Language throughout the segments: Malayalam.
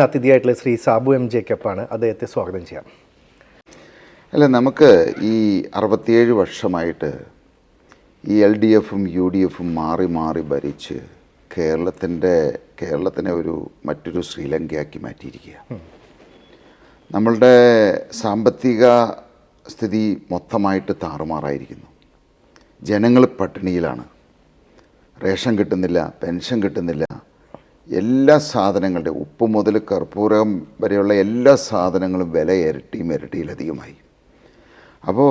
അതിഥിയായിട്ടുള്ള ശ്രീ സാബു എം ജേക്കപ്പാണ് അദ്ദേഹത്തെ സ്വാഗതം ചെയ്യാം. അല്ല നമുക്ക് ഈ അറുപത്തിയേഴ് വർഷമായിട്ട് ഈ എൽ ഡി എഫും യു ഡി എഫും മാറി മാറി ഭരിച്ച് കേരളത്തിന്റെ കേരളത്തിനെ ഒരു മറ്റൊരു ശ്രീലങ്കയാക്കി മാറ്റിയിരിക്കുക. നമ്മളുടെ സാമ്പത്തിക സ്ഥിതി മൊത്തമായിട്ട് താറുമാറായിരിക്കുന്നു. ജനങ്ങൾ പട്ടിണിയിലാണ്. റേഷൻ കിട്ടുന്നില്ല പെൻഷൻ കിട്ടുന്നില്ല എല്ലാ സാധനങ്ങളുടെ ഉപ്പ് മുതൽ കർപ്പൂരം വരെയുള്ള എല്ലാ സാധനങ്ങളും വില ഇരട്ടിയും ഇരട്ടിയിലധികമായി അപ്പോൾ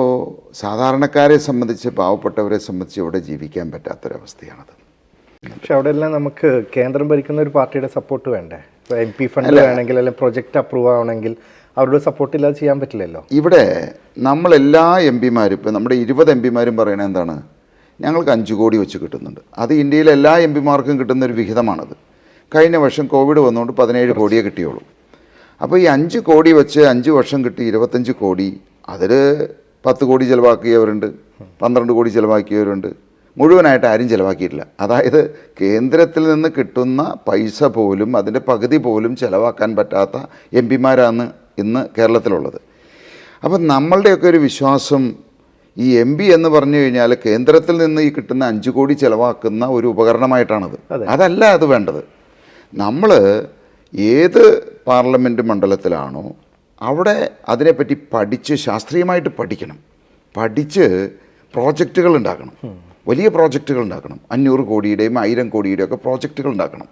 സാധാരണക്കാരെ സംബന്ധിച്ച് പാവപ്പെട്ടവരെ സംബന്ധിച്ച് ഇവിടെ ജീവിക്കാൻ പറ്റാത്തൊരവസ്ഥയാണത്. പക്ഷെ അവിടെ എല്ലാം നമുക്ക് കേന്ദ്രം ഭരിക്കുന്ന ഒരു പാർട്ടിയുടെ സപ്പോർട്ട് വേണ്ടേ? ഇപ്പോൾ എം പി ഫണ്ട് വേണമെങ്കിൽ അല്ലെങ്കിൽ പ്രൊജക്റ്റ് അപ്രൂവ് ആവണമെങ്കിൽ അവരുടെ സപ്പോർട്ട് ഇല്ലാതെ ചെയ്യാൻ പറ്റില്ലല്ലോ? ഇവിടെ നമ്മളെല്ലാ എം പിമാരും ഇപ്പം നമ്മുടെ ഇരുപത് എം പിമാരും പറയണത് എന്താണ്? ഞങ്ങൾക്ക് അഞ്ച് കോടി വെച്ച് കിട്ടുന്നുണ്ട്. അത് ഇന്ത്യയിലെ എല്ലാ എം പിമാർക്കും കിട്ടുന്ന ഒരു വിഹിതമാണത്. കഴിഞ്ഞ വർഷം കോവിഡ് വന്നുകൊണ്ട് പതിനേഴ് കോടിയേ കിട്ടിയുള്ളൂ. അപ്പോൾ ഈ അഞ്ച് കോടി വെച്ച് അഞ്ച് വർഷം കിട്ടി ഇരുപത്തഞ്ച് കോടി അതിൽ പത്ത് കോടി ചിലവാക്കിയവരുണ്ട് പന്ത്രണ്ട് കോടി ചിലവാക്കിയവരുണ്ട്. മുഴുവനായിട്ട് ആരും ചിലവാക്കിയിട്ടില്ല. അതായത് കേന്ദ്രത്തിൽ നിന്ന് കിട്ടുന്ന പൈസ പോലും അതിന്റെ പകുതി പോലും ചിലവാക്കാൻ പറ്റാത്ത എം പിമാരാണ് ഇന്ന് കേരളത്തിലുള്ളത്. അപ്പം നമ്മളുടെയൊക്കെ ഒരു വിശ്വാസം ഈ എം പി എന്ന് പറഞ്ഞു കഴിഞ്ഞാൽ കേന്ദ്രത്തിൽ നിന്ന് ഈ കിട്ടുന്ന അഞ്ച് കോടി ചിലവാക്കുന്ന ഒരു ഉപകരണമായിട്ടാണത്. അതല്ല അത് വേണ്ടത്. നമ്മൾ ഏത് പാർലമെന്റ് മണ്ഡലത്തിലാണോ അവിടെ അതിനെപ്പറ്റി പഠിച്ച് ശാസ്ത്രീയമായിട്ട് പഠിക്കണം. പഠിച്ച് പ്രോജക്റ്റുകൾ ഉണ്ടാക്കണം. വലിയ പ്രോജക്റ്റുകൾ ഉണ്ടാക്കണം. അഞ്ഞൂറ് കോടിയുടെയും ആയിരം കോടിയുടെയും ഒക്കെ പ്രോജക്റ്റുകൾ ഉണ്ടാക്കണം.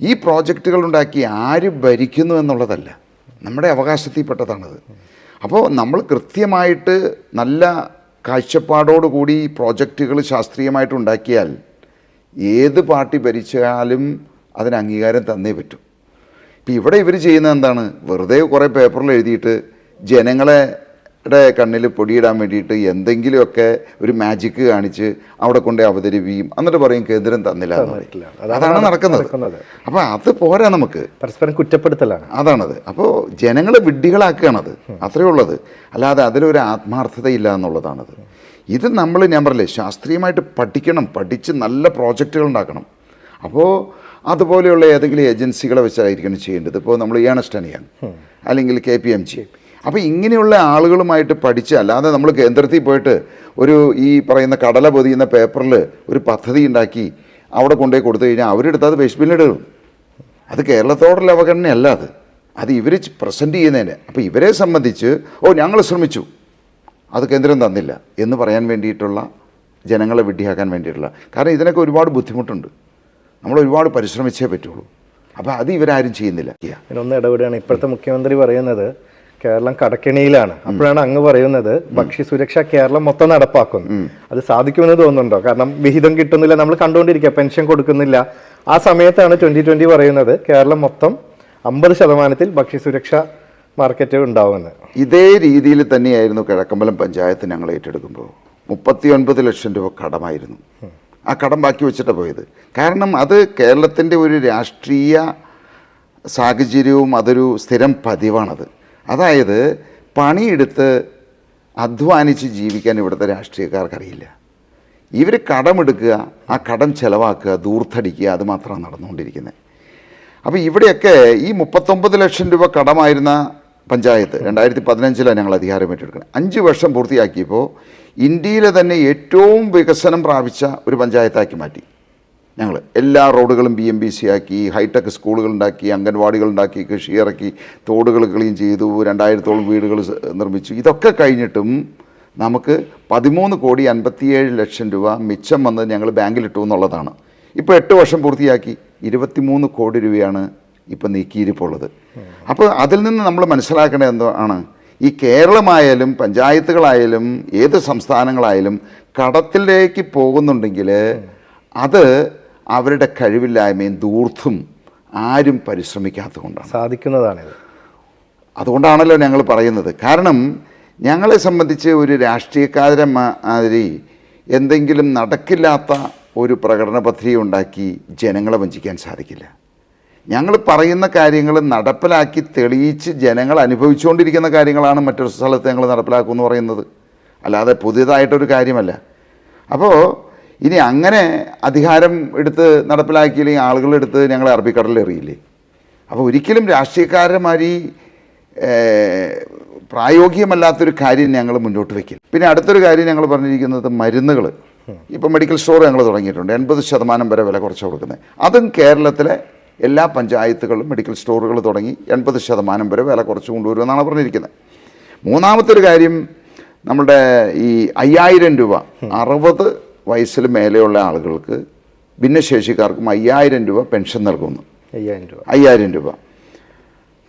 ഈ പ്രോജക്റ്റുകൾ ഉണ്ടാക്കി ആര് ഭരിക്കുന്നു എന്നുള്ളതല്ല. നമ്മുടെ അവകാശത്തിൽപ്പെട്ടതാണത്. അപ്പോൾ നമ്മൾ കൃത്യമായിട്ട് നല്ല കാഴ്ചപ്പാടോടുകൂടി പ്രോജക്റ്റുകൾ ശാസ്ത്രീയമായിട്ട് ഉണ്ടാക്കിയാൽ ഏത് പാർട്ടി ഭരിച്ചാലും അതിന് അംഗീകാരം തന്നേ പറ്റൂ. ഇപ്പം ഇവിടെ ഇവർ ചെയ്യുന്ന എന്താണ്? വെറുതെ കുറേ പേപ്പറിൽ എഴുതിയിട്ട് ജനങ്ങളെ ടെ കണ്ണിൽ പൊടിയിടാൻ വേണ്ടിയിട്ട് എന്തെങ്കിലുമൊക്കെ ഒരു മാജിക്ക് കാണിച്ച് അവിടെ കൊണ്ട് അവതരിപ്പിക്കും. എന്നിട്ട് പറയും കേന്ദ്രം തന്നില്ല. അതാണ് നടക്കുന്നത്. അപ്പോൾ അത് പോരാ നമുക്ക്. പരസ്പരം കുറ്റപ്പെടുത്തലാണ്. അതാണത്. അപ്പോൾ ജനങ്ങളെ വിഡ്ഢികളാക്കുകയാണത്. അത്രയേ ഉള്ളത്. അല്ലാതെ അതിലൊരു ആത്മാർത്ഥതയില്ല എന്നുള്ളതാണത്. ഇത് നമ്മൾ ഞാൻ പറയില്ലേ ശാസ്ത്രീയമായിട്ട് പഠിക്കണം. പഠിച്ച് നല്ല പ്രോജക്റ്റുകൾ ഉണ്ടാക്കണം. അപ്പോൾ അതുപോലെയുള്ള ഏതെങ്കിലും ഏജൻസികളെ വെച്ചായിരിക്കണം ചെയ്യേണ്ടത്. ഇപ്പോൾ നമ്മൾ ഏണസ്റ്റനിയാണ് അല്ലെങ്കിൽ കെ പി എം ജി. അപ്പോൾ ഇങ്ങനെയുള്ള ആളുകളുമായിട്ട് പഠിച്ച് അല്ലാതെ നമ്മൾ കേന്ദ്രത്തിൽ പോയിട്ട് ഒരു ഈ പറയുന്ന കടല പൊതിയുന്ന പേപ്പറിൽ ഒരു പദ്ധതി ഉണ്ടാക്കി അവിടെ കൊണ്ടുപോയി കൊടുത്തു കഴിഞ്ഞാൽ അവരെടുത്ത് അത് വേസ്റ്റ് ബിന്നിടും അത് കേരളത്തോടുള്ള അവഗണനയല്ല അത്. അത് ഇവർ പ്രസന്റ് ചെയ്യുന്നതിന്. അപ്പോൾ ഇവരെ സംബന്ധിച്ച് ഓ ഞങ്ങൾ ശ്രമിച്ചു. അത് കേന്ദ്രം തന്നില്ല എന്ന് പറയാൻ വേണ്ടിയിട്ടുള്ള ജനങ്ങളെ വിഡ്ഢിയാക്കാൻ വേണ്ടിയിട്ടുള്ള. കാരണം ഇതിനൊക്കെ ഒരുപാട് ബുദ്ധിമുട്ടുണ്ട്. നമ്മൾ ഒരുപാട് പരിശ്രമിച്ചേ പറ്റുള്ളൂ. അപ്പോൾ അത് ഇവരാരും ചെയ്യുന്നില്ല. ഇതിനൊന്ന് ഇടപെടുകയാണ്. ഇപ്പോഴത്തെ മുഖ്യമന്ത്രി പറയുന്നത് കേരളം കടക്കെണിയിലാണ്. അപ്പോഴാണ് അങ്ങ് പറയുന്നത് ഭക്ഷ്യ സുരക്ഷ കേരളം മൊത്തം നടപ്പാക്കും അത് സാധിക്കുമെന്ന് തോന്നുന്നുണ്ടോ? കാരണം വിഹിതം കിട്ടുന്നില്ല. നമ്മൾ കണ്ടുകൊണ്ടിരിക്കുക. പെൻഷൻ കൊടുക്കുന്നില്ല. ആ സമയത്താണ് ട്വന്റി ട്വന്റി പറയുന്നത് കേരളം മൊത്തം അമ്പത് ശതമാനത്തിൽ ഭക്ഷ്യസുരക്ഷ മാർക്കറ്റ് ഉണ്ടാവുമെന്ന്. ഇതേ രീതിയിൽ തന്നെയായിരുന്നു കിഴക്കമ്പലം പഞ്ചായത്ത് ഞങ്ങൾ ഏറ്റെടുക്കുമ്പോൾ. മുപ്പത്തി ഒൻപത് ലക്ഷം രൂപ കടമായിരുന്നു. ആ കടം ബാക്കി വെച്ചിട്ടാണ് പോയത്. കാരണം അത് കേരളത്തിന്റെ ഒരു രാഷ്ട്രീയ സാഹചര്യവും അതൊരു സ്ഥിരം പതിവാണത്. അതായത് പണിയെടുത്ത് അധ്വാനിച്ച് ജീവിക്കാൻ ഇവിടുത്തെ രാഷ്ട്രീയക്കാർക്കറിയില്ല. ഇവർ കടമെടുക്കുക ആ കടം ചിലവാക്കുക ദൂർത്തടിക്കുക അത് മാത്രമാണ് നടന്നുകൊണ്ടിരിക്കുന്നത് അപ്പോൾ ഇവിടെയൊക്കെ ഈ മുപ്പത്തൊമ്പത് ലക്ഷം രൂപ കടമായിരുന്ന പഞ്ചായത്ത് രണ്ടായിരത്തി പതിനഞ്ചിലാണ് ഞങ്ങൾ അധികാരം ഏറ്റെടുക്കുന്നത് അഞ്ച് വർഷം പൂർത്തിയാക്കിയപ്പോൾ ഇന്ത്യയിലെ തന്നെ ഏറ്റവും വികസനം പ്രാപിച്ച ഒരു പഞ്ചായത്താക്കി മാറ്റി. ഞങ്ങൾ എല്ലാ റോഡുകളും ബി എം ബി സി ആക്കി ഹൈടെക് സ്കൂളുകൾ ഉണ്ടാക്കി അംഗൻവാടികൾ ഉണ്ടാക്കി കൃഷി ഇറക്കി തോടുകൾ ക്ലീൻ ചെയ്തു രണ്ടായിരത്തോളം വീടുകൾ നിർമ്മിച്ചു. ഇതൊക്കെ കഴിഞ്ഞിട്ടും നമുക്ക് പതിമൂന്ന് കോടി അൻപത്തിയേഴ് ലക്ഷം രൂപ മിച്ചം വന്നത് ഞങ്ങൾ ബാങ്കിലിട്ടു എന്നുള്ളതാണ്. ഇപ്പോൾ എട്ട് വർഷം പൂർത്തിയാക്കി ഇരുപത്തിമൂന്ന് കോടി രൂപയാണ് ഇപ്പം നീക്കിയിരിപ്പുള്ളത്. അപ്പോൾ അതിൽ നിന്ന് നമ്മൾ മനസ്സിലാക്കേണ്ടത് എന്തോ ആണ് ഈ കേരളമായാലും പഞ്ചായത്തുകളായാലും ഏത് സംസ്ഥാനങ്ങളായാലും കടത്തിലേക്ക് പോകുന്നുണ്ടെങ്കിൽ അത് അവരുടെ കഴിവില്ലായ്മയും ദൂർത്തും ആരും പരിശ്രമിക്കാത്തത് കൊണ്ടാണ്. സാധിക്കുന്നതാണിത്. അതുകൊണ്ടാണല്ലോ ഞങ്ങൾ പറയുന്നത്. കാരണം ഞങ്ങളെ സംബന്ധിച്ച് ഒരു രാഷ്ട്രീയക്കാരെ മാതിരി എന്തെങ്കിലും നടക്കില്ലാത്ത ഒരു പ്രകടന പത്രിക ഉണ്ടാക്കി ജനങ്ങളെ വഞ്ചിക്കാൻ സാധിക്കില്ല. ഞങ്ങൾ പറയുന്ന കാര്യങ്ങൾ നടപ്പിലാക്കി തെളിയിച്ച് ജനങ്ങൾ അനുഭവിച്ചുകൊണ്ടിരിക്കുന്ന കാര്യങ്ങളാണ് മറ്റൊരു സ്ഥലത്ത് ഞങ്ങൾ നടപ്പിലാക്കുമെന്ന് പറയുന്നത്. അല്ലാതെ പുതിയതായിട്ടൊരു കാര്യമല്ല. അപ്പോൾ ഇനി അങ്ങനെ അധികാരം എടുത്ത് നടപ്പിലാക്കിയില്ലെങ്കിൽ ആളുകളെടുത്ത് ഞങ്ങളെ അറബിക്കടലിൽ എറിയില്ലേ? അപ്പോൾ ഒരിക്കലും രാഷ്ട്രീയക്കാരന്മാരി പ്രായോഗികമല്ലാത്തൊരു കാര്യം ഞങ്ങൾ മുന്നോട്ട് വയ്ക്കില്ല. പിന്നെ അടുത്തൊരു കാര്യം ഞങ്ങൾ പറഞ്ഞിരിക്കുന്നത് മരുന്നുകൾ. ഇപ്പം മെഡിക്കൽ സ്റ്റോർ ഞങ്ങൾ തുടങ്ങിയിട്ടുണ്ട്. എൺപത് ശതമാനം വരെ വില കുറച്ച് കൊടുക്കുന്നത്. അതും കേരളത്തിലെ എല്ലാ പഞ്ചായത്തുകളിലും മെഡിക്കൽ സ്റ്റോറുകൾ തുടങ്ങി എൺപത് ശതമാനം വരെ വില കുറച്ച് കൊണ്ടുവരുമെന്നാണ് പറഞ്ഞിരിക്കുന്നത്. മൂന്നാമത്തെ ഒരു കാര്യം നമ്മുടെ ഈ അയ്യായിരം രൂപ അറുപത് വയസ്സിൽ മേലെയുള്ള ആളുകൾക്ക് ഭിന്നശേഷിക്കാർക്കും അയ്യായിരം രൂപ പെൻഷൻ നൽകുന്നു. അയ്യായിരം രൂപ. അയ്യായിരം രൂപ.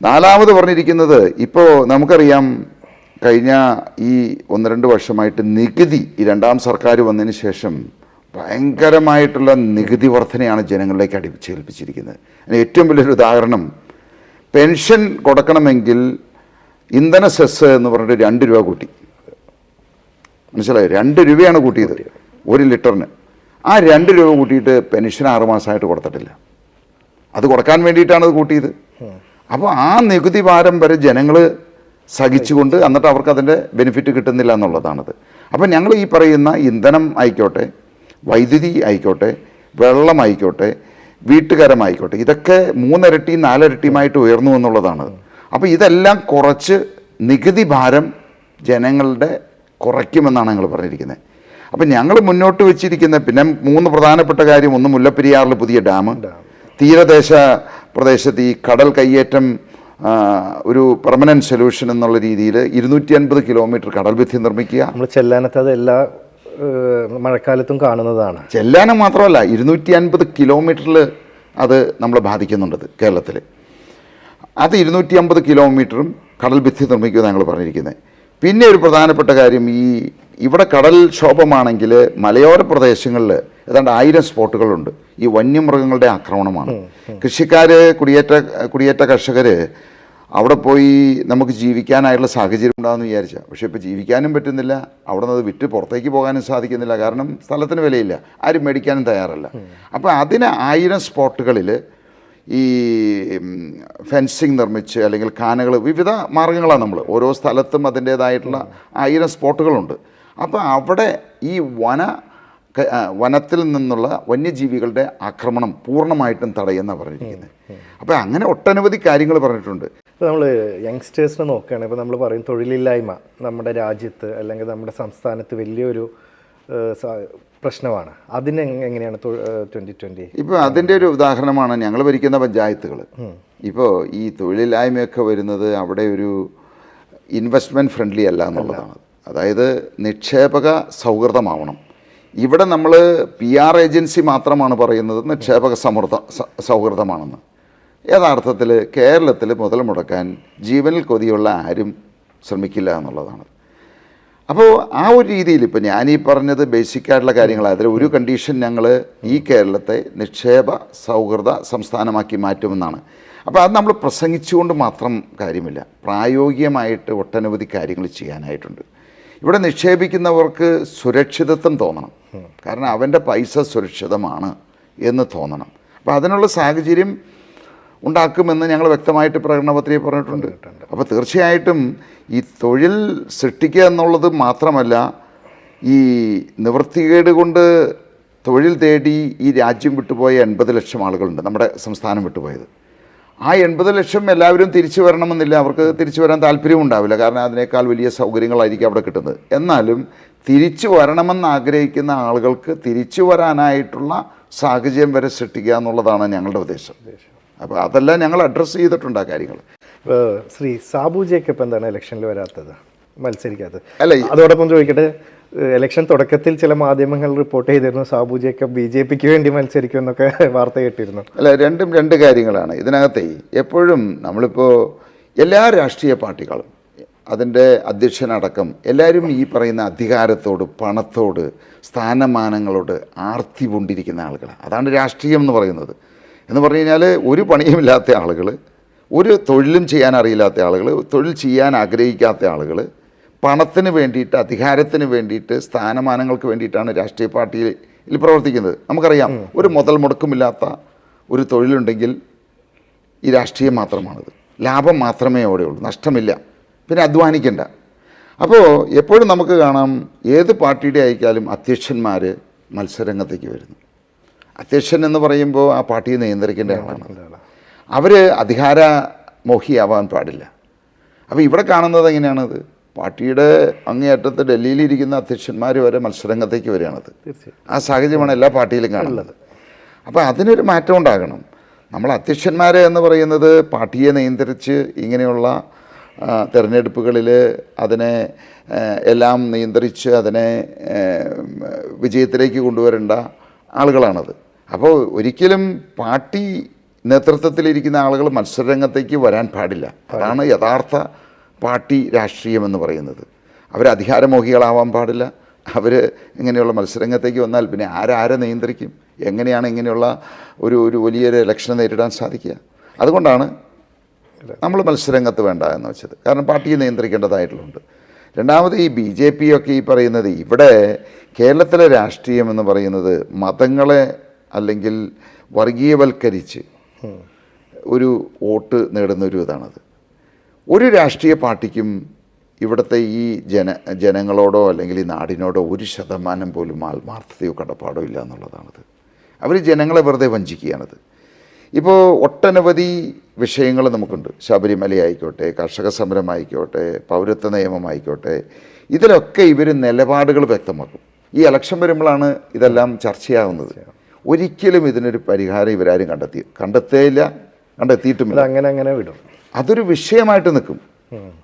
നാലാമത് പറഞ്ഞിരിക്കുന്നത് ഇപ്പോൾ നമുക്കറിയാം കഴിഞ്ഞ ഈ ഒന്ന് രണ്ട് വർഷമായിട്ട് നികുതി ഈ രണ്ടാം സർക്കാർ വന്നതിന് ശേഷം ഭയങ്കരമായിട്ടുള്ള നികുതി വർധനയാണ് ജനങ്ങളിലേക്ക് അടിച്ചേൽപ്പിച്ചിരിക്കുന്നത് അതിന് ഏറ്റവും വലിയൊരു ഉദാഹരണം പെൻഷൻ കൊടുക്കണമെങ്കിൽ ഇന്ധന സെസ് എന്ന് പറഞ്ഞിട്ട് രണ്ട് രൂപ കൂട്ടി. മനസ്സിലായോ? രണ്ട് രൂപയാണ് കൂട്ടിയത് ഒരു ലിറ്ററിന്. ആ രണ്ട് രൂപ കൂട്ടിയിട്ട് പെൻഷൻ ആറുമാസമായിട്ട് കൊടുത്തിട്ടില്ല. അത് കൊടുക്കാൻ വേണ്ടിയിട്ടാണ് അത് കൂട്ടിയത്. അപ്പോൾ ആ നികുതി ഭാരം വരെ ജനങ്ങൾ സഹിച്ചുകൊണ്ട് എന്നിട്ട് അവർക്ക് അതിന്റെ ബെനിഫിറ്റ് കിട്ടുന്നില്ല എന്നുള്ളതാണത്. അപ്പം ഞങ്ങൾ ഈ പറയുന്ന ഇന്ധനം ആയിക്കോട്ടെ വൈദ്യുതി ആയിക്കോട്ടെ വെള്ളമായിക്കോട്ടെ വീട്ടുകാരമായിക്കോട്ടെ ഇതൊക്കെ മൂന്നിരട്ടി നാലിരട്ടിയുമായിട്ട് ഉയർന്നു എന്നുള്ളതാണ്. അപ്പോൾ ഇതെല്ലാം കുറച്ച് നികുതി ഭാരം ജനങ്ങളുടെ കുറയ്ക്കുമെന്നാണ് ഞങ്ങൾ പറഞ്ഞിരിക്കുന്നത്. അപ്പം ഞങ്ങൾ മുന്നോട്ട് വെച്ചിരിക്കുന്ന പിന്നെ മൂന്ന് പ്രധാനപ്പെട്ട കാര്യം ഒന്ന് മുല്ലപ്പെരിയാറിൽ പുതിയ ഡാം തീരദേശ പ്രദേശത്ത് ഈ കടൽ കയ്യേറ്റം ഒരു പെർമനന്റ് സൊല്യൂഷൻ എന്നുള്ള രീതിയിൽ ഇരുന്നൂറ്റി അൻപത് കിലോമീറ്റർ കടൽഭിത്തി നിർമ്മിക്കുക. നമ്മൾ ചെല്ലാനത്ത് അത് എല്ലാ മഴക്കാലത്തും കാണുന്നതാണ്. ചെല്ലാനം മാത്രമല്ല ഇരുന്നൂറ്റി അൻപത് കിലോമീറ്ററിൽ അത് നമ്മളെ ബാധിക്കുന്നുണ്ട് കേരളത്തിൽ. അത് ഇരുന്നൂറ്റി അമ്പത് കിലോമീറ്ററും കടൽ ഭിത്തി നിർമ്മിക്കുമെന്ന് ഞങ്ങൾ പറഞ്ഞിരിക്കുന്നത്. പിന്നെ ഒരു പ്രധാനപ്പെട്ട കാര്യം ഈ ഇവിടെ കടൽ ക്ഷോഭമാണെങ്കിൽ മലയോര പ്രദേശങ്ങളിൽ ഏതാണ്ട് ആയിരം സ്പോട്ടുകളുണ്ട്. ഈ വന്യമൃഗങ്ങളുടെ ആക്രമണമാണ്. കൃഷിക്കാർ കുടിയേറ്റ കുടിയേറ്റ കർഷകർ അവിടെ പോയി നമുക്ക് ജീവിക്കാനായിട്ടുള്ള സാഹചര്യം ഉണ്ടാകുമെന്ന് വിചാരിച്ച. പക്ഷേ ഇപ്പോൾ ജീവിക്കാനും പറ്റുന്നില്ല. അവിടെ നിന്ന് അത് വിറ്റ് പുറത്തേക്ക് പോകാനും സാധിക്കുന്നില്ല. കാരണം സ്ഥലത്തിന് വിലയില്ല. ആരും മേടിക്കാനും തയ്യാറല്ല. അപ്പോൾ അതിന് ആയിരം സ്പോട്ടുകളിൽ ഈ ഫെൻസിങ് നിർമ്മിച്ച് അല്ലെങ്കിൽ കാനകൾ വിവിധ മാർഗങ്ങളാണ് നമ്മൾ. ഓരോ സ്ഥലത്തും അതിന്റേതായിട്ടുള്ള ആയിരം സ്പോട്ടുകളുണ്ട്. അപ്പോൾ അവിടെ ഈ വന വനത്തിൽ നിന്നുള്ള വന്യജീവികളുടെ ആക്രമണം പൂർണമായിട്ടും തടയുന്ന പറഞ്ഞിരിക്കുന്നത്. അപ്പോൾ അങ്ങനെ ഒട്ടനവധി കാര്യങ്ങൾ പറഞ്ഞിട്ടുണ്ട്. ഇപ്പോൾ നമ്മൾ യങ്സ്റ്റേഴ്സിനെ നോക്കുകയാണ് ഇപ്പോൾ നമ്മൾ പറയും തൊഴിലില്ലായ്മ നമ്മുടെ രാജ്യത്ത് അല്ലെങ്കിൽ നമ്മുടെ സംസ്ഥാനത്ത് വലിയൊരു പ്രശ്നമാണ്. അതിന് എങ്ങനെയാണ് ട്വന്റി ട്വന്റി ഇപ്പോൾ അതിന്റെ ഒരു ഉദാഹരണമാണ് ഞങ്ങൾ ഭരിക്കുന്ന പഞ്ചായത്തുകൾ ഇപ്പോൾ ഈ തൊഴിലില്ലായ്മയൊക്കെ വരുന്നത് അവിടെ ഒരു ഇൻവെസ്റ്റ്മെന്റ് ഫ്രണ്ട്ലി അല്ല എന്നുള്ളതാണ്. അതായത് നിക്ഷേപക സൗഹൃദമാവണം. ഇവിടെ നമ്മൾ പി ആർ ഏജൻസി മാത്രമാണ് പറയുന്നത് നിക്ഷേപക സമൃദ്ധ സൗഹൃദമാണെന്ന്. യഥാർത്ഥത്തിൽ കേരളത്തിൽ മുതൽ മുടക്കാൻ ജീവനിൽ കൊതിയുള്ള ആരും ശ്രമിക്കില്ല എന്നുള്ളതാണ്. അപ്പോൾ ആ ഒരു രീതിയിൽ ഇപ്പോൾ ഞാനീ പറഞ്ഞത് ബേസിക്കായിട്ടുള്ള കാര്യങ്ങളാണ് അതിൽ ഒരു കണ്ടീഷൻ ഞങ്ങൾ ഈ കേരളത്തെ നിക്ഷേപ സൗഹൃദ സംസ്ഥാനമാക്കി മാറ്റുമെന്നാണ്. അപ്പോൾ അത് നമ്മൾ പ്രസംഗിച്ചുകൊണ്ട് മാത്രം കാര്യമില്ല. പ്രായോഗികമായിട്ട് ഒട്ടനവധി കാര്യങ്ങൾ ചെയ്യാനായിട്ടുണ്ട്. ഇവിടെ നിക്ഷേപിക്കുന്നവർക്ക് സുരക്ഷിതത്വം തോന്നണം. കാരണം അവന്റെ പൈസ സുരക്ഷിതമാണ് എന്ന് തോന്നണം. അപ്പോൾ അതിനുള്ള സാഹചര്യം ഉണ്ടാക്കുമെന്ന് ഞങ്ങൾ വ്യക്തമായിട്ട് പ്രകടനപത്രികയിൽ പറഞ്ഞിട്ടുണ്ട്. അപ്പോൾ തീർച്ചയായിട്ടും ഈ തൊഴിൽ സൃഷ്ടിക്കുക എന്നുള്ളത് മാത്രമല്ല ഈ നിവൃത്തികേട് കൊണ്ട് തൊഴിൽ തേടി ഈ രാജ്യം വിട്ടുപോയ എൺപത് ലക്ഷം ആളുകളുണ്ട് നമ്മുടെ സംസ്ഥാനം വിട്ടുപോയത്. ആ എൺപത് ലക്ഷം എല്ലാവരും തിരിച്ചു വരണമെന്നില്ല അവർക്ക് തിരിച്ചു വരാൻ താല്പര്യവും ഉണ്ടാവില്ല കാരണം അതിനേക്കാൾ വലിയ സൗകര്യങ്ങളായിരിക്കും അവിടെ കിട്ടുന്നത്. എന്നാലും തിരിച്ചു വരണമെന്ന് ആഗ്രഹിക്കുന്ന ആളുകൾക്ക് തിരിച്ചു വരാനായിട്ടുള്ള സാഹചര്യം വരെ സൃഷ്ടിക്കുക എന്നുള്ളതാണ് ഞങ്ങളുടെ ഉദ്ദേശം. അപ്പോൾ അതെല്ലാം ഞങ്ങൾ അഡ്രസ്സ് ചെയ്തിട്ടുണ്ട് ആ കാര്യങ്ങൾ. ശ്രീ സാബു ജേക്കബ് എന്താണ് ഇലക്ഷനിൽ വരാത്തത്? മത്സരിക്കാത്തത്. അല്ല അതോടൊപ്പം ചോദിക്കട്ടെ ഇലക്ഷൻ തുടക്കത്തിൽ ചില മാധ്യമങ്ങൾ റിപ്പോർട്ട് ചെയ്തിരുന്നു സാബു ജേക്കബ് ബി ജെ പിക്ക് വേണ്ടി മത്സരിക്കുമെന്നൊക്കെ വാർത്ത കേട്ടിരുന്നു. അല്ല രണ്ടും രണ്ട് കാര്യങ്ങളാണ്. ഇതിനകത്തെ എപ്പോഴും നമ്മളിപ്പോൾ എല്ലാ രാഷ്ട്രീയ പാർട്ടികളും അതിന്റെ അധ്യക്ഷനടക്കം എല്ലാവരും ഈ പറയുന്ന അധികാരത്തോട് പണത്തോട് സ്ഥാനമാനങ്ങളോട് ആർത്തി കൊണ്ടിരിക്കുന്ന ആളുകളാണ്. അതാണ് രാഷ്ട്രീയം എന്ന് പറയുന്നത്. എന്ന് പറഞ്ഞു കഴിഞ്ഞാൽ ഒരു പണിയുമില്ലാത്ത ആളുകൾ ഒരു തൊഴിലും ചെയ്യാൻ അറിയില്ലാത്ത ആളുകൾ തൊഴിൽ ചെയ്യാൻ ആഗ്രഹിക്കാത്ത ആളുകൾ പണത്തിന് വേണ്ടിയിട്ട് അധികാരത്തിന് വേണ്ടിയിട്ട് സ്ഥാനമാനങ്ങൾക്ക് വേണ്ടിയിട്ടാണ് രാഷ്ട്രീയ പാർട്ടിയിൽ പ്രവർത്തിക്കുന്നത്. നമുക്കറിയാം ഒരു മുതൽ മുടക്കമില്ലാത്ത ഒരു തൊഴിലുണ്ടെങ്കിൽ ഈ രാഷ്ട്രീയം മാത്രമാണത്. ലാഭം മാത്രമേ അവിടെയുള്ളൂ നഷ്ടമില്ല. പിന്നെ അധ്വാനിക്കേണ്ട. അപ്പോൾ എപ്പോഴും നമുക്ക് കാണാം ഏത് പാർട്ടിയുടെ ആയിക്കാലും അധ്യക്ഷന്മാർ മത്സരരംഗത്തേക്ക് വരുന്നു. അധ്യക്ഷൻ എന്ന് പറയുമ്പോൾ ആ പാർട്ടിയെ നിയന്ത്രിക്കേണ്ട ആളാണ്. അവർ അധികാര മോഹിയാവാൻ പാടില്ല. അപ്പോൾ ഇവിടെ കാണുന്നത് എങ്ങനെയാണത്? പാർട്ടിയുടെ അങ്ങേയറ്റത്ത് ഡൽഹിയിലിരിക്കുന്ന അധ്യക്ഷന്മാർ വരെ മത്സരരംഗത്തേക്ക് വരികയാണത്. ആ സാഹചര്യമാണ് എല്ലാ പാർട്ടിയിലും കാണുന്നത്. അപ്പോൾ അതിനൊരു മാറ്റം ഉണ്ടാകണം. നമ്മൾ അധ്യക്ഷന്മാർ എന്ന് പറയുന്നത് പാർട്ടിയെ നിയന്ത്രിച്ച് ഇങ്ങനെയുള്ള തിരഞ്ഞെടുപ്പുകളിൽ തെരഞ്ഞെടുപ്പുകളിൽ അതിനെ എല്ലാം നിയന്ത്രിച്ച് അതിനെ വിജയത്തിലേക്ക് കൊണ്ടുവരേണ്ട ആളുകളാണത്. അപ്പോൾ ഒരിക്കലും പാർട്ടി നേതൃത്വത്തിലിരിക്കുന്ന ആളുകൾ മത്സരരംഗത്തേക്ക് വരാൻ പാടില്ല. അതാണ് യഥാർത്ഥ പാർട്ടി രാഷ്ട്രീയം എന്ന് പറയുന്നത്. അവർ അധികാരമോഹികളാവാൻ പാടില്ല. അവർ ഇങ്ങനെയുള്ള മത്സരരംഗത്തേക്ക് വന്നാൽ പിന്നെ ആരാരെ നിയന്ത്രിക്കും? എങ്ങനെയാണ് ഇങ്ങനെയുള്ള ഒരു ഒരു വലിയൊരു ഇലക്ഷൻ നേരിടാൻ സാധിക്കുക? അതുകൊണ്ടാണ് നമ്മൾ മത്സരരംഗത്ത് വേണ്ട എന്ന് വെച്ചത്. കാരണം പാർട്ടിയെ നിയന്ത്രിക്കേണ്ടതായിട്ടുണ്ട് രണ്ടാമത് ഈ ബി ജെ പി ഒക്കെ ഈ പറയുന്നത് ഇവിടെ കേരളത്തിലെ രാഷ്ട്രീയം എന്ന് പറയുന്നത് മതങ്ങളെ അല്ലെങ്കിൽ വർഗീയവൽക്കരിച്ച് ഒരു വോട്ട് നേടുന്ന ഒരു ഇതാണത്. ഒരു രാഷ്ട്രീയ പാർട്ടിക്കും ഇവിടുത്തെ ഈ ജന ജനങ്ങളോടോ അല്ലെങ്കിൽ ഈ നാടിനോടോ ഒരു ശതമാനം പോലും ആത്മാർത്ഥതയോ കടപ്പാടോ ഇല്ല എന്നുള്ളതാണത്. അവർ ജനങ്ങളെ വെറുതെ വഞ്ചിക്കുകയാണത്. ഇപ്പോൾ ഒട്ടനവധി വിഷയങ്ങൾ നമുക്കുണ്ട്. ശബരിമല ആയിക്കോട്ടെ കർഷക സമരം ആയിക്കോട്ടെ പൗരത്വ നിയമം ആയിക്കോട്ടെ ഇതിലൊക്കെ ഇവർ നിലപാടുകൾ വ്യക്തമാക്കും. ഈ ഇലക്ഷൻ വരുമ്പോഴാണ് ഇതെല്ലാം ചർച്ചയാവുന്നത്. ഒരിക്കലും ഇതിനൊരു പരിഹാരം ഇവരാരും കണ്ടെത്തി കണ്ടെത്തേയില്ല കണ്ടെത്തിയിട്ടുമില്ല. അങ്ങനെ അങ്ങനെ വിടും. അതൊരു വിഷയമായിട്ട് നിൽക്കും.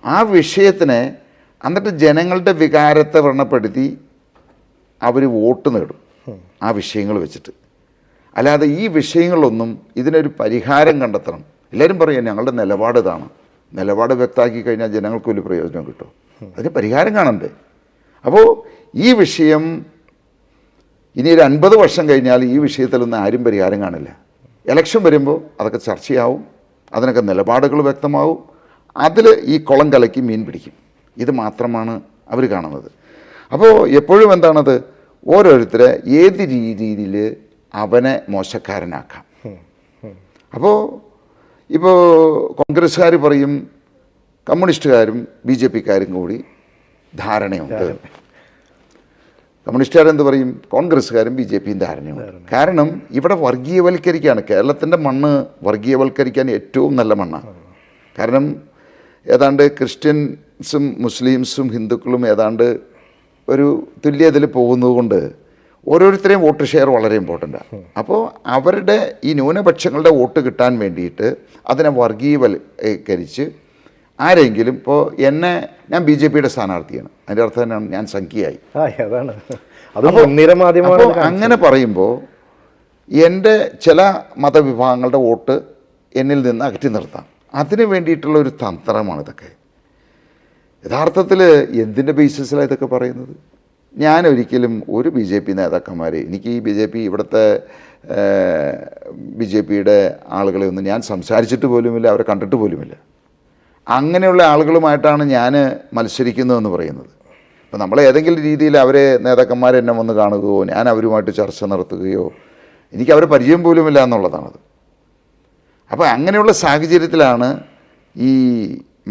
ആ വിഷയത്തിനെ എന്നിട്ട് ജനങ്ങളുടെ വികാരത്തെ വ്രണപ്പെടുത്തി അവർ വോട്ട് നേടും ആ വിഷയങ്ങൾ വെച്ചിട്ട്. അല്ലാതെ ഈ വിഷയങ്ങളൊന്നും ഇതിനൊരു പരിഹാരം കണ്ടെത്തണം. എല്ലാവരും പറയും ഞങ്ങളുടെ നിലപാട് ഇതാണ്. നിലപാട് വ്യക്തമാക്കി കഴിഞ്ഞാൽ ജനങ്ങൾക്ക് വലിയ പ്രയോജനം കിട്ടും. അതിന് പരിഹാരം കാണണ്ടേ? അപ്പോൾ ഈ വിഷയം ഇനി ഒരു അൻപത് വർഷം കഴിഞ്ഞാൽ ഈ വിഷയത്തിലൊന്നും ആരും പരിഹാരം കാണില്ല. ഇലക്ഷൻ വരുമ്പോൾ അതൊക്കെ ചർച്ചയാവും അതിനൊക്കെ നിലപാടുകൾ വ്യക്തമാവും. അതിൽ ഈ കുളം കലക്കി മീൻ പിടിക്കും. ഇത് മാത്രമാണ് അവർ കാണുന്നത്. അപ്പോൾ എപ്പോഴും എന്താണത്? ഓരോരുത്തരെ ഏത് രീതിയിൽ അവനെ മോശക്കാരനാക്കാം. അപ്പോൾ ഇപ്പോൾ കോൺഗ്രസ്സുകാർ പറയും കമ്മ്യൂണിസ്റ്റുകാരും ബി ജെ പിക്കാരും കൂടി ധാരണയുണ്ട്. കമ്മ്യൂണിസ്റ്റുകാരെന്ത് പറയും? കോൺഗ്രസ്സുകാരും ബി ജെ പിയും ധാരണയുണ്ട്. കാരണം ഇവിടെ വർഗീയവൽക്കരിക്കുകയാണ്. കേരളത്തിന്റെ മണ്ണ് വർഗീയവൽക്കരിക്കാൻ ഏറ്റവും നല്ല മണ്ണാണ്. കാരണം ഏതാണ്ട് ക്രിസ്ത്യൻസും മുസ്ലിംസും ഹിന്ദുക്കളും ഏതാണ്ട് ഒരു തുല്യതയിൽ പോകുന്നതുകൊണ്ട് ഓരോരുത്തരെയും വോട്ട് ഷെയർ വളരെ ഇമ്പോർട്ടന്റ്. ആണ് അപ്പോൾ അവരുടെ ഈ ന്യൂനപക്ഷങ്ങളുടെ വോട്ട് കിട്ടാൻ വേണ്ടിയിട്ട് അതിനെ വർഗീയവൽക്കരിച്ച് ആരെങ്കിലും ഇപ്പോൾ എന്നെ ഞാൻ ബി ജെ പിയുടെ സ്ഥാനാർത്ഥിയാണ്. അതിന്റെ അർത്ഥം തന്നെയാണ് ഞാൻ സംഖ്യയായി. അതാണ്. അപ്പോൾ അങ്ങനെ പറയുമ്പോൾ എന്റെ ചില മതവിഭാഗങ്ങളുടെ വോട്ട് എന്നിൽ നിന്ന് അകറ്റി നിർത്താം. അതിന് വേണ്ടിയിട്ടുള്ള ഒരു തന്ത്രമാണ് ഇതൊക്കെ. യഥാർത്ഥത്തിൽ എന്തിന്റെ ബേസിസിലാണ് ഇതൊക്കെ പറയുന്നത്? ഞാൻ ഒരിക്കലും ഒരു ബി ജെ പി നേതാക്കന്മാരെ എനിക്ക് ഈ ബി ജെ പി ഇവിടുത്തെ ബി ജെ പിയുടെ ആളുകളെ ഒന്നും ഞാൻ സംസാരിച്ചിട്ട് പോലുമില്ല അവരെ കണ്ടിട്ട് പോലുമില്ല. അങ്ങനെയുള്ള ആളുകളുമായിട്ടാണ് ഞാൻ മത്സരിക്കുന്നതെന്ന് പറയുന്നത്. അപ്പോൾ നമ്മൾ ഏതെങ്കിലും രീതിയിൽ അവരെ നേതാക്കന്മാർ എന്നെ വന്ന് കാണുകയോ ഞാൻ അവരുമായിട്ട് ചർച്ച നടത്തുകയോ എനിക്ക് അവരെ പരിചയം പോലുമില്ല എന്നുള്ളതാണത്. അപ്പോൾ അങ്ങനെയുള്ള സാഹചര്യത്തിലാണ് ഈ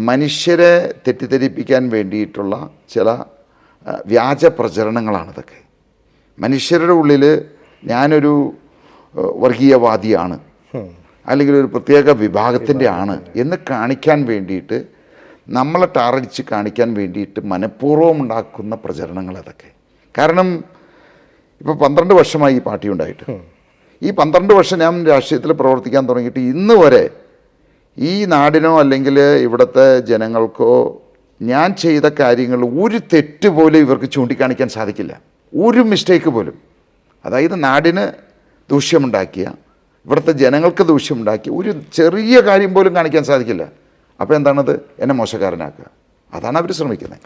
മനുഷ്യരെ തെറ്റിദ്ധരിപ്പിക്കാൻ വേണ്ടിയിട്ടുള്ള ചില വ്യാജ പ്രചരണങ്ങളാണിതൊക്കെ മനുഷ്യരുടെ ഉള്ളിൽ ഞാനൊരു വർഗീയവാദിയാണ്. അല്ലെങ്കിൽ ഒരു പ്രത്യേക വിഭാഗത്തിന്റെ ആണ് എന്ന് കാണിക്കാൻ വേണ്ടിയിട്ട് നമ്മളെ ടാറടിച്ച് കാണിക്കാൻ വേണ്ടിയിട്ട് മനഃപൂർവം ഉണ്ടാക്കുന്ന പ്രചരണങ്ങൾ അതൊക്കെ. കാരണം ഇപ്പോൾ പന്ത്രണ്ട് വർഷമായി ഈ പാർട്ടി ഉണ്ടായിട്ട്. ഈ പന്ത്രണ്ട് വർഷം ഞാൻ രാഷ്ട്രീയത്തിൽ പ്രവർത്തിക്കാൻ തുടങ്ങിയിട്ട് ഇന്ന് വരെ ഈ നാടിനോ അല്ലെങ്കിൽ ഇവിടുത്തെ ജനങ്ങൾക്കോ ഞാൻ ചെയ്ത കാര്യങ്ങൾ ഒരു തെറ്റ് പോലും ഇവർക്ക് ചൂണ്ടിക്കാണിക്കാൻ സാധിക്കില്ല. ഒരു മിസ്റ്റേക്ക് പോലും. അതായത് നാടിന് ദൂഷ്യമുണ്ടാക്കിയ ഇവിടുത്തെ ജനങ്ങൾക്ക് ദൂഷ്യമുണ്ടാക്കി. ഒരു ചെറിയ കാര്യം പോലും കാണിക്കാൻ സാധിക്കില്ല. അപ്പോൾ എന്താണത്? എന്നെ മോശക്കാരനാക്കുക. അതാണ് അവർ ശ്രമിക്കുന്നത്.